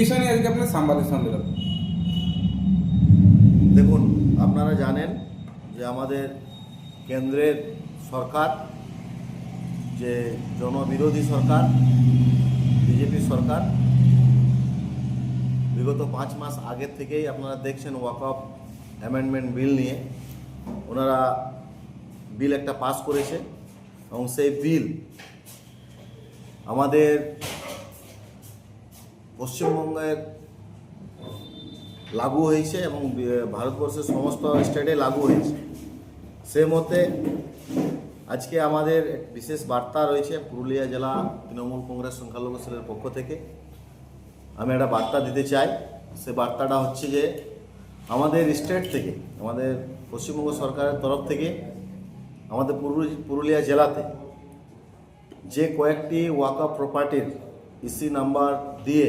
বিষয় নিয়ে আপনার সাংবাদিক দেখুন, আপনারা জানেন যে আমাদের কেন্দ্রের সরকার, যে জনবিরোধী সরকার, বিজেপি সরকার, বিগত পাঁচ মাস আগের থেকেই আপনারা দেখছেন ওয়াকআপ অ্যামেন্ডমেন্ট বিল নিয়ে। ওনারা বিল একটা পাস করেছে এবং সেই বিল আমাদের পশ্চিমবঙ্গের লাগু হয়েছে এবং ভারতবর্ষের সমস্ত স্টেটে লাগু হয়েছে। সে মতে আজকে আমাদের বিশেষ বার্তা রয়েছে পুরুলিয়া জেলা তৃণমূল কংগ্রেস সংখ্যালঘু সেলের পক্ষ থেকে। আমি একটা বার্তা দিতে চাই। সে বার্তাটা হচ্ছে যে, আমাদের স্টেট থেকে, আমাদের পশ্চিমবঙ্গ সরকারের তরফ থেকে আমাদের পুরুলি- পুরুলিয়া জেলাতে যে কয়েকটি ওয়াকা প্রপার্টির ইসি নাম্বার দিয়ে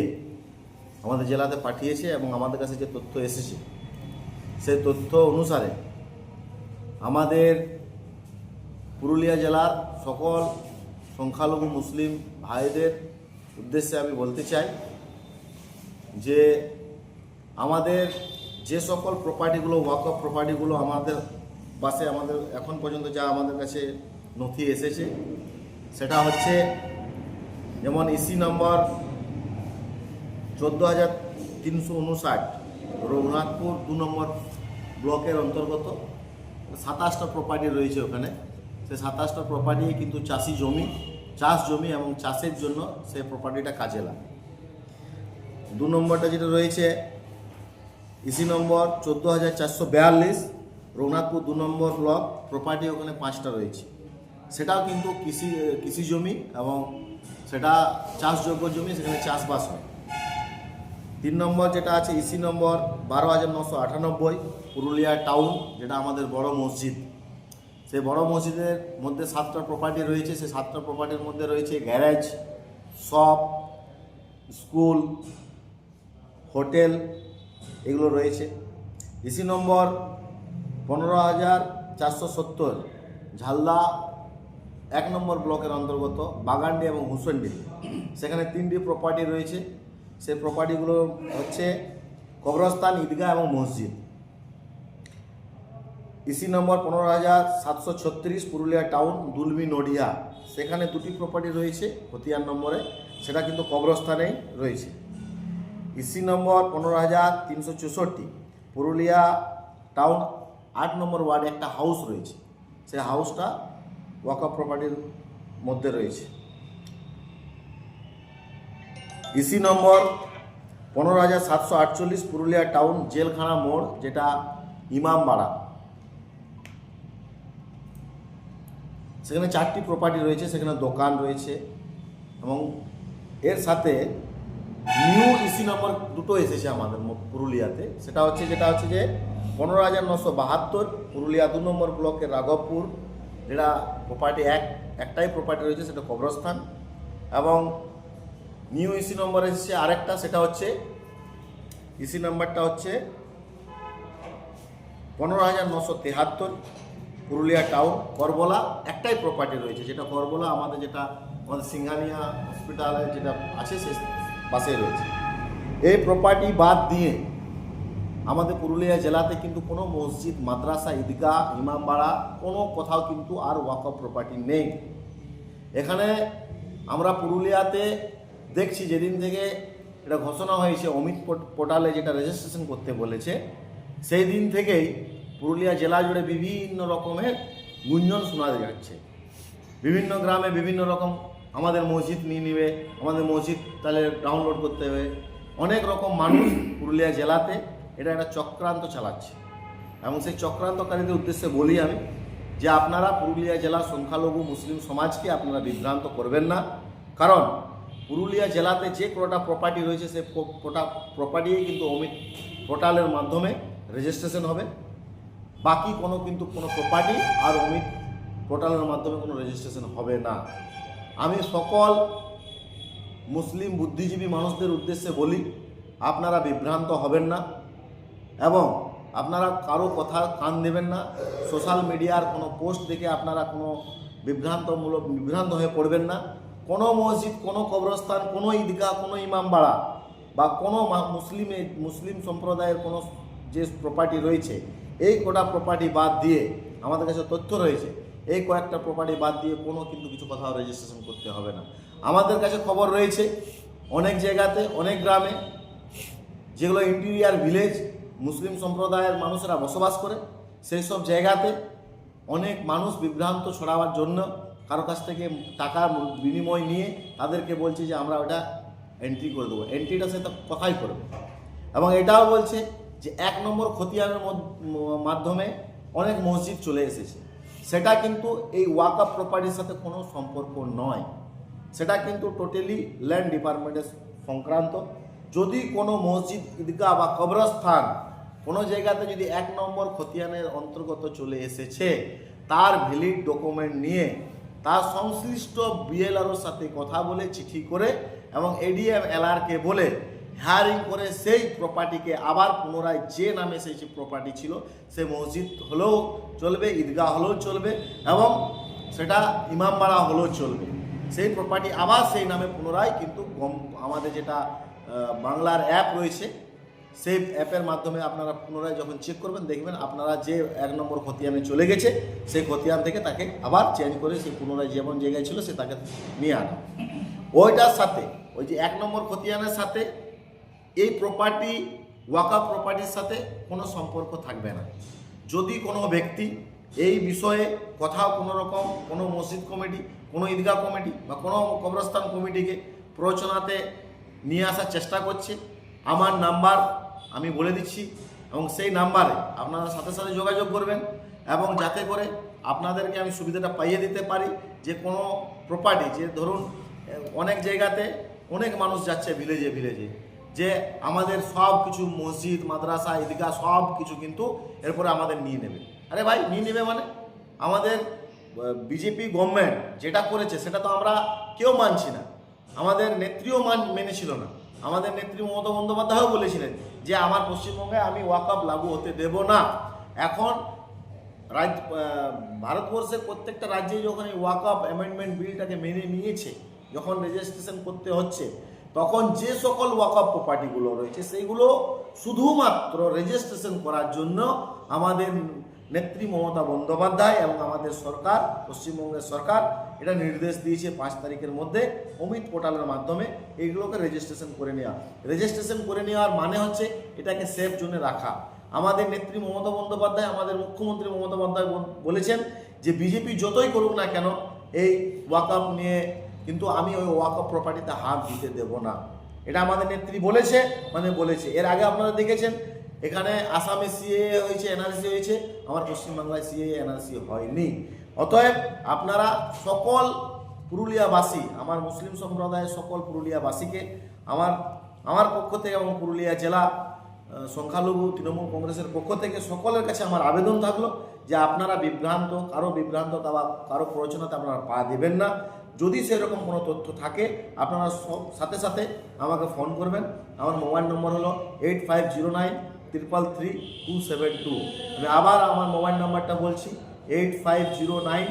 আমাদের জেলাতে পাঠিয়েছে এবং আমাদের কাছে যে তথ্য এসেছে, সেই তথ্য অনুসারে আমাদের পুরুলিয়া জেলার সকল সংখ্যালঘু মুসলিম ভাইদের উদ্দেশ্যে আমি বলতে চাই যে আমাদের যে সকল প্রপার্টিগুলো ওয়াকফ প্রপার্টিগুলো আমাদের পাশে আমাদের এখন পর্যন্ত যা আমাদের কাছে নথি এসেছে সেটা হচ্ছে যেমন ইসি নম্বর চোদ্দ হাজার তিনশো উনষাট, রঘুনাথপুর দু নম্বর ব্লকের অন্তর্গত। সাতাশটা প্রপার্টি রয়েছে ওখানে। সে সাতাশটা প্রপার্টি কিন্তু চাষি জমি, চাষ জমি এবং চাষের জন্য সেই প্রপার্টিটা কাজে লাগে। দু নম্বরটা যেটা রয়েছে ইসি নম্বর চোদ্দ হাজার চারশো বিয়াল্লিশ, রঘুনাথপুর দু নম্বর ব্লক প্রপার্টি ওখানে পাঁচটা রয়েছে। সেটাও কিন্তু কৃষি কৃষি জমি এবং সেটা চাষযোগ্য জমি, সেখানে চাষবাস হয়। তিন নম্বর যেটা আছে ইসি নম্বর বারো হাজার নশো আটানব্বই, পুরুলিয়া টাউন, যেটা আমাদের বড় মসজিদ। সেই বড় মসজিদের মধ্যে সাতটা প্রপার্টি রয়েছে, সেই সাতটা প্রপার্টির মধ্যে রয়েছে গ্যারেজ শপ স্কুল হোটেল এগুলো রয়েছে। ইসি নম্বর পনেরো হাজার চারশো সত্তর, ঝালদা এক নম্বর ব্লকের অন্তর্গত বাগানডি এবং হুসেনডি। সেখানে তিনটি প্রপার্টি রয়েছে। সেই প্রপার্টিগুলো হচ্ছে কবরস্থান, ঈদগাহ এবং মসজিদ। ইসি নম্বর পনেরো হাজার সাতশো ছত্রিশ, পুরুলিয়া টাউন, দুলমি নডিহা সেখানে দুটি প্রপার্টি রয়েছে খতিয়ান নম্বরে। সেটা কিন্তু কবরস্থানেই রয়েছে। ইসি নম্বর পনেরো হাজার তিনশো চৌষট্টি, পুরুলিয়া টাউন আট নম্বর ওয়ার্ডে একটা হাউস রয়েছে। সেই হাউসটা ওয়াকআপ প্রপার্টির মধ্যে রয়েছে। ইসি নম্বর পনেরো হাজার সাতশো আটচল্লিশ পুরুলিয়া টাউন জেলখানা মোড়, যেটা ইমামবাড়া। সেখানে চারটি প্রপার্টি রয়েছে, সেখানে দোকান রয়েছে এবং এর সাথে নিউ ইসি নম্বর দুটো এসেছে আমাদের পুরুলিয়াতে। সেটা হচ্ছে, যেটা হচ্ছে যে পনেরো হাজার নশো বাহাত্তর পুরুলিয়া দু নম্বর ব্লকের রাঘবপুর যেটা প্রপার্টি এক, একটাই প্রপার্টি রয়েছে, সেটা কবরস্থান। এবং নিউ ইসি নম্বর এসেছে আরেকটা, সেটা হচ্ছে ইসি নাম্বারটা হচ্ছে পনেরো হাজার নশো তেহাত্তর, পুরুলিয়া টাউন করবলা, একটাই প্রপার্টি রয়েছে, যেটা করবলা আমাদের যেটা আমাদের সিংহানিয়া হসপিটালে যেটা আছে, সে পাশে রয়েছে। এই প্রপার্টি বাদ দিয়ে আমাদের পুরুলিয়া জেলাতে কিন্তু কোনো মসজিদ, মাদ্রাসা, ঈদগাহ ইমামবাড়া কোনো কোথাও কিন্তু আর ওয়াকফ প্রপার্টি নেই। এখানে আমরা পুরুলিয়াতে দেখছি যেদিন থেকে এটা ঘোষণা হয়েছে, অমিত পোর্টালে যেটা রেজিস্ট্রেশন করতে বলেছে, সেই দিন থেকেই পুরুলিয়া জেলা জুড়ে বিভিন্ন রকমের গুঞ্জন শোনা যাচ্ছে। বিভিন্ন গ্রামে বিভিন্ন রকম আমাদের মসজিদ নিয়ে নিবে, আমাদের মসজিদ তাহলে ডাউনলোড করতে হবে। অনেক রকম মানুষ পুরুলিয়া জেলাতে এটা একটা চক্রান্ত চালাচ্ছে। এবং সেই চক্রান্তকারীদের উদ্দেশ্যে বলি আমি যে আপনারা পুরুলিয়া জেলার সংখ্যালঘু মুসলিম সমাজকে আপনারা বিভ্রান্ত করবেন না। কারণ পুরুলিয়া জেলাতে যে কোটা প্রপার্টি রয়েছে সেই কোটা প্রপার্টি কিন্তু অমিত পোর্টালের মাধ্যমে রেজিস্ট্রেশন হবে। বাকি কোনো কিন্তু কোনো প্রপার্টি আর অমিত পোর্টালের মাধ্যমে কোনো রেজিস্ট্রেশন হবে না। আমি সকল মুসলিম বুদ্ধিজীবী মানুষদের উদ্দেশ্যে বলি, আপনারা বিভ্রান্ত হবেন না। এবং আপনারা কারও কথা কান দেবেন না। সোশ্যাল মিডিয়ার কোনো পোস্ট দেখে আপনারা কোনো বিভ্রান্তমূলক বিভ্রান্ত হয়ে পড়বেন না। কোনো মসজিদ, কোনো কবরস্থান, কোনো ঈদগাহ, কোনো ইমামবাড়া বা কোনো মুসলিমে, মুসলিম সম্প্রদায়ের কোনো যে প্রপার্টি রয়েছে, এই কটা প্রপার্টি বাদ দিয়ে আমাদের কাছে তথ্য রয়েছে। এই কয়েকটা প্রপার্টি বাদ দিয়ে কোনো কিন্তু কিছু কোথাও রেজিস্ট্রেশন করতে হবে না। আমাদের কাছে খবর রয়েছে, অনেক জায়গাতে, অনেক গ্রামে যেগুলো ইন্টেরিয়ার ভিলেজ মুসলিম সম্প্রদায়ের মানুষেরা বসবাস করে, সেই সব জায়গাতে অনেক মানুষ বিভ্রান্ত ছড়াবার জন্য কারও কাছ থেকে টাকা বিনিময় নিয়ে তাদেরকে বলছে যে আমরা ওটা এন্ট্রি করে দেবো। এন্ট্রিটা সে কথাই করবে। এবং এটাও বলছে যে এক নম্বর খতিয়ানের মাধ্যমে অনেক মসজিদ চলে এসেছে। সেটা কিন্তু এই ওয়াকআপ প্রপার্টির সাথে কোনো সম্পর্ক নয়। সেটা কিন্তু টোটালি ল্যান্ড ডিপার্টমেন্টের সংক্রান্ত। যদি কোনো মসজিদ, ঈদগাহ বা কবরস্থান কোনো জায়গাতে যদি এক নম্বর খতিয়ানের অন্তর্গত চলে এসেছে, তার ভ্যালিড ডকুমেন্ট নিয়ে তার সংশ্লিষ্ট বিএলআরওর সাথে কথা বলে, চিঠি করে এবং এডিএম এলআরকে বলে হায়ারিং করে সেই প্রপার্টিকে আবার পুনরায় যে নামে সেই যে প্রপার্টি ছিল, সে মসজিদ হলেও চলবে, ঈদগাহ হলেও চলবে এবং সেটা ইমামবাড়া হলেও চলবে। সেই প্রপার্টি আবার সেই নামে পুনরায় কিন্তু আমাদের যেটা বাংলার অ্যাপ রয়েছে। সেই অ্যাপের মাধ্যমে আপনারা পুনরায় যখন চেক করবেন, দেখবেন আপনারা যে এক নম্বর খতিয়ানে চলে গেছে, সেই খতিয়ান থেকে তাকে আবার চেঞ্জ করে সেই পুনরায় যেমন জায়গায় ছিল, সে তাকে নিয়ে আনা। ওইটার সাথে, ওই যে এক নম্বর খতিয়ানের সাথে, এই প্রপার্টি ওয়াকা প্রপার্টির সাথে কোনো সম্পর্ক থাকবে না। যদি কোনো ব্যক্তি এই বিষয়ে কোথাও কোনো রকম, কোনো মসজিদ কমিটি, কোনো ঈদগাহ কমিটি বা কোনো কবরস্থান কমিটিকে প্ররোচনাতে নিয়ে আসার চেষ্টা করছে। আমার নাম্বার আমি বলে দিচ্ছি এবং সেই নাম্বারে আপনারা সাথে সাথে যোগাযোগ করবেন এবং যাতে করে আপনাদেরকে আমি সুবিধাটা পাইয়ে দিতে পারি যে কোনো প্রপার্টি যে ধরুন, অনেক জায়গাতে অনেক মানুষ যাচ্ছে ভিলেজে ভিলেজে যে আমাদের সব কিছু মসজিদ, মাদ্রাসা, ঈদগাহ সব কিছু কিন্তু এরপরে আমাদের নিয়ে নেবে। আরে ভাই, নিয়ে নেবে মানে? আমাদের বিজেপি গভর্নমেন্ট যেটা করেছে সেটা তো আমরা কেউ মানছি না। আমাদের নেত্রীও মান মেনেছিল না। আমাদের নেত্রী মমতা বন্দ্যোপাধ্যায়ও বলেছিলেন যে, আমার পশ্চিমবঙ্গে আমি ওয়াকআপ লাগু হতে দেব না। এখন রাজ্য ভারতবর্ষের প্রত্যেকটা রাজ্যে যখন এই ওয়াকআপ অ্যামেন্ডমেন্ট বিলটাকে মেনে নিয়েছে, যখন রেজিস্ট্রেশন করতে হচ্ছে, তখন যে সকল ওয়াকআপ প্রপার্টিগুলো রয়েছে সেইগুলো শুধুমাত্র রেজিস্ট্রেশন করার জন্য আমাদের নেত্রী মমতা বন্দ্যোপাধ্যায় এবং আমাদের সরকার, পশ্চিমবঙ্গের সরকার এটা নির্দেশ দিয়েছে পাঁচ তারিখের মধ্যে অমিত পোর্টালের মাধ্যমে এইগুলোকে রেজিস্ট্রেশন করে নেওয়া। রেজিস্ট্রেশন করে নেওয়ার মানে হচ্ছে এটাকে সেফ জোনে রাখা। আমাদের নেত্রী মমতা বন্দ্যোপাধ্যায়, আমাদের মুখ্যমন্ত্রী মমতা বন্দ্যোপাধ্যায় বলেছেন যে বিজেপি যতই করুক না কেন, এই ওয়াকআপ নিয়ে কিন্তু আমি ওই ওয়াকআপ প্রপার্টিতে হাত দিতে দেব না। এটা আমাদের নেত্রী বলেছে মানে বলেছে। এর আগে আপনারা দেখেছেন, এখানে আসামে সিএ হয়েছে এনআরসি হয়েছে, আমার পশ্চিমবাংলায় সিএ এনআরসি হয়নি। অতএব আপনারা সকল পুরুলিয়াবাসী, আমার মুসলিম সম্প্রদায়ের সকল পুরুলিয়াবাসীকে, আমার আমার পক্ষ থেকে এবং পুরুলিয়া জেলা সংখ্যালঘু তৃণমূল কংগ্রেসের পক্ষ থেকে সকলের কাছে আমার আবেদন থাকল যে আপনারা বিভ্রান্ত, কারও বিভ্রান্ত বা কারও প্ররোচনাতে আপনারা পা দেবেন না। যদি সেরকম কোনো তথ্য থাকে, আপনারা সাথে সাথে আমাকে ফোন করবেন। আমার মোবাইল নম্বর হলো eight five zero nine triple three two seven two. আমি আবার আমার মোবাইল নাম্বারটা বলছি eight five zero nine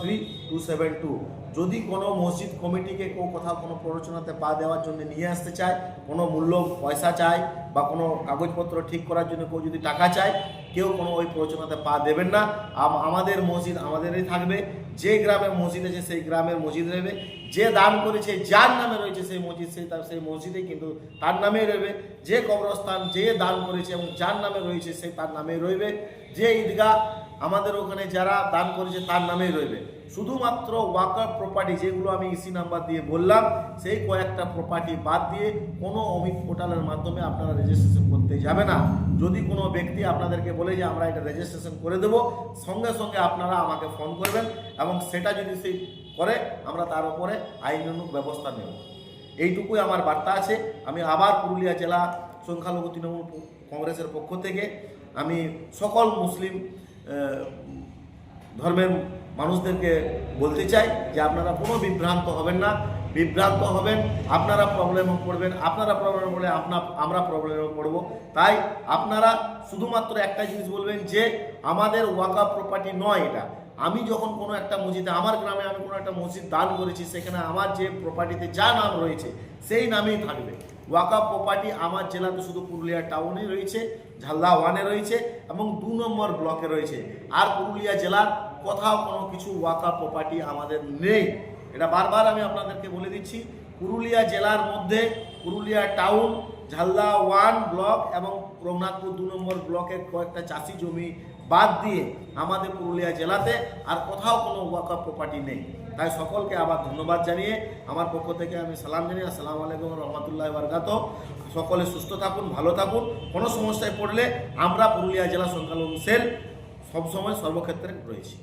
three two seven two যদি কোনো মসজিদ কমিটিকে কেউ কোথাও কোনো প্ররোচনাতে পা দেওয়ার জন্য নিয়ে আসতে চায়, কোনো মূল্য পয়সা চায় বা কোনো কাগজপত্র ঠিক করার জন্য কেউ যদি টাকা চায়, কেউ কোনো ওই প্ররোচনাতে পা দেবেন না। আমাদের মসজিদ আমাদেরই থাকবে। যে গ্রামে মসজিদ আছে সেই গ্রামের মসজিদ রয়েবে যে দান করেছে, যার নামে রয়েছে সেই মসজিদ, সেই তার, সেই মসজিদে কিন্তু তার নামেই রয়েবে যে কবরস্থান, যে দান করেছে এবং যার নামে রয়েছে সেই তার নামেই রইবে। যে ঈদগাহ আমাদের ওখানে যারা দান করেছে তার নামেই রয়েবে শুধুমাত্র ওয়াকার প্রপার্টি যেগুলো আমি ইসি নাম্বার দিয়ে বললাম, সেই কয়েকটা প্রপার্টি বাদ দিয়ে কোনো অমিত পোর্টালের মাধ্যমে আপনারা রেজিস্ট্রেশন করতে যাবে না। যদি কোনো ব্যক্তি আপনাদেরকে বলে যে আমরা এটা রেজিস্ট্রেশন করে দেবো, সঙ্গে সঙ্গে আপনারা আমাকে ফোন করবেন এবং সেটা যদি সেই করে, আমরা তার উপরে আইনানুগ ব্যবস্থা নেব। এইটুকুই আমার বার্তা আছে। আমি আবার পুরুলিয়া জেলা সংখ্যালঘু তৃণমূল কংগ্রেসের পক্ষ থেকে আমি সকল মুসলিম ধর্মের মানুষদেরকে বলতে চাই যে আপনারা কোনো বিভ্রান্ত হবেন না। বিভ্রান্ত হবেন, আপনারা প্রবলেমে পড়বেন, আপনারা প্রবলেমে পড়লে আপনার আমরা প্রবলেমে পড়ব। তাই আপনারা শুধুমাত্র একটা জিনিস বলবেন যে, আমাদের ওয়াকা প্রপার্টি নয় এটা। আমি যখন কোনো একটা মসজিদে, আমার গ্রামে আমি কোনো একটা মসজিদ দান করেছি, সেখানে আমার যে প্রপার্টিতে যা নাম রয়েছে, সেই নামেই থাকবে। ওয়াকাপ প্রপার্টি আমার জেলাতে শুধু পুরুলিয়া টাউনে রয়েছে, ঝালদা ওয়ানে রয়েছে এবং দু নম্বর ব্লকে রয়েছে। আর পুরুলিয়া জেলার কোথাও কোনো কিছু ওয়াকাপ প্রপার্টি আমাদের নেই। এটা বারবার আমি আপনাদেরকে বলে দিচ্ছি, পুরুলিয়া জেলার মধ্যে Purulia town, Jhalda one block এবং রঘুনাথপুর দু নম্বর ব্লকের কয়েকটা চাষি জমি বাদ দিয়ে আমাদের পুরুলিয়া জেলাতে আর কোথাও কোনো ওয়াকআপ প্রপার্টি নেই। তাই সকলকে আবার ধন্যবাদ জানিয়ে আমার পক্ষ থেকে আমি সালাম জানিয়ে আসসালামু আলাইকুম রহমতুল্লাহ বরকাত সকলে সুস্থ থাকুন ভালো থাকুন। কোনো সমস্যায় পড়লে আমরা পুরুলিয়া জেলা সংখ্যালঘু সেল সবসময় সর্বক্ষেত্রে রয়েছি।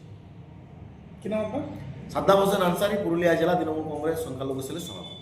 কি নাম আপনার? সাদ্দাম হোসেন আনসারি পুরুলিয়া জেলা তৃণমূল কংগ্রেস সংখ্যালঘু সেলের সভাপতি।